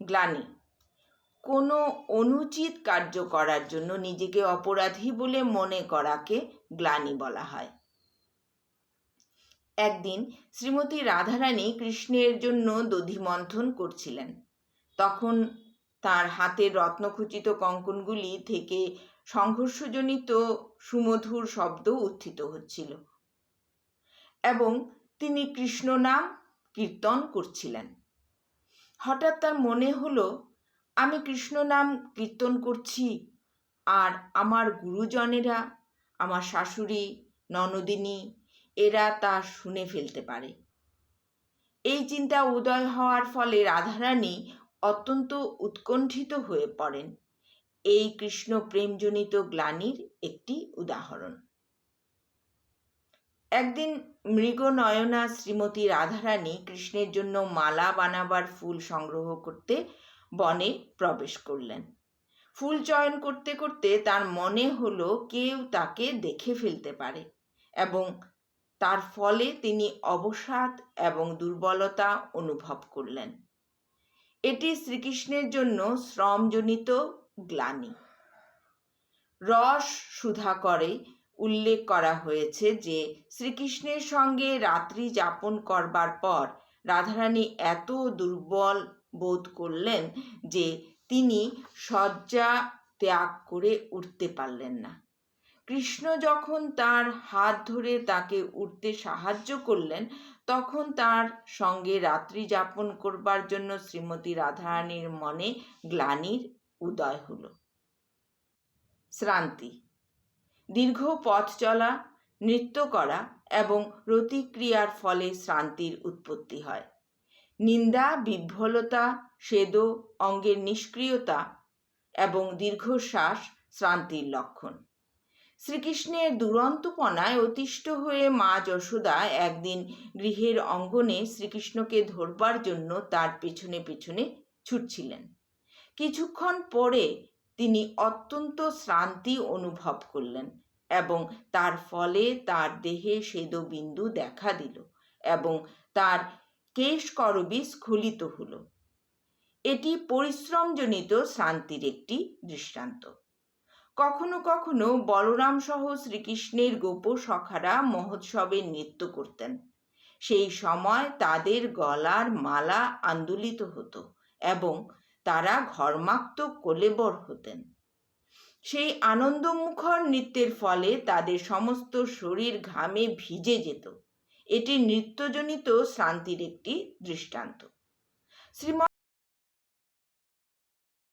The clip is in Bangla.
গ্লানি। কোনো অনুচিত কার্য করার জন্য নিজেকে অপরাধী বলে মনে করাকে গ্লানি বলা হয়। একদিন শ্রীমতী রাধারানী কৃষ্ণের জন্য দধিমন্থন করছিলেন। তখন তার হাতের রত্নখচিত কঙ্কনগুলি থেকে সংঘর্ষজনিত সুমধুর শব্দ উত্থিত হচ্ছিল এবং তিনি কৃষ্ণ নাম কীর্তন করছিলেন। হঠাৎ তার মনে হলো, আমি কৃষ্ণ নাম কীর্তন করছি, আর আমার গুরুজনেরা, আমার শাশুড়ি, ননদিনী, এরা তা শুনে ফেলতে পারে। এই চিন্তা উদয় হওয়ার ফলে রাধারানী অত্যন্ত উৎকণ্ঠিত হয়ে পড়েন। এই কৃষ্ণ প্রেমজনিত গ্লানির একটি উদাহরণ। একদিন মৃগনয়না শ্রীমতী রাধারানী কৃষ্ণের জন্য মালা বানাবার ফুল সংগ্রহ করতে বনে প্রবেশ করলেন। ফুল চয়ন করতে করতে তার মনে হলো কেউ তাকে দেখে ফেলতে পারে এবং তার ফলে তিনি অবসাদ এবং দুর্বলতা অনুভব করলেন। এটি শ্রীকৃষ্ণের জন্য শ্রমজনিত গ্লানি। রস সুধা করে উল্লেখ করা হয়েছে যে, শ্রীকৃষ্ণের সঙ্গে রাত্রি যাপন করবার পর রাধারানী এত দুর্বল বোধ করলেন যে, তিনি শয্যা ত্যাগ করে উঠতে পারলেন না। কৃষ্ণ যখন তার হাত ধরে তাকে উঠতে সাহায্য করলেন, তখন তার সঙ্গে রাত্রি যাপন করবার জন্য শ্রীমতী রাধারানীর মনে গ্লানির উদয় হলো। শ্রান্তি দীর্ঘ পথ চলা, নৃত্য করা এবং প্রতিক্রিয়ার ফলে শ্রান্তির উৎপত্তি হয়। নিন্দা বিহ্বলতা সেদ, অঙ্গের নিষ্ক্রিয়তা এবং দীর্ঘশ্বাস শ্রান্তির লক্ষণ। শ্রীকৃষ্ণের দুরন্তপনায় অতিষ্ঠ হয়ে মা যশোদা একদিন গৃহের অঙ্গনে শ্রীকৃষ্ণকে ধরবার জন্য তার পেছনে পেছনে ছুটছিলেন। কিছুক্ষণ পরে তিনি অত্যন্ত শ্রান্তি অনুভব করলেন এবং তার ফলে তার দেহে বিন্দু দেখা দিল এবং তার কেশ করবি স্খলিত হল। এটি পরিশ্রমজনিত শান্তির একটি দৃষ্টান্ত। কখনো কখনো বলরাম সহ শ্রীকৃষ্ণের গোপ সখারা মহোৎসবে নৃত্য করতেন। সেই সময় তাদের গলার মালা আন্দোলিত হতো এবং তারা ঘর্মাক্ত কলেবর হতেন। সেই আনন্দমুখর নৃত্যের ফলে তাদের সমস্ত শরীর ঘামে ভিজে যেত। এটি নৃত্যজনিত শান্তির একটি দৃষ্টান্ত। শ্রীম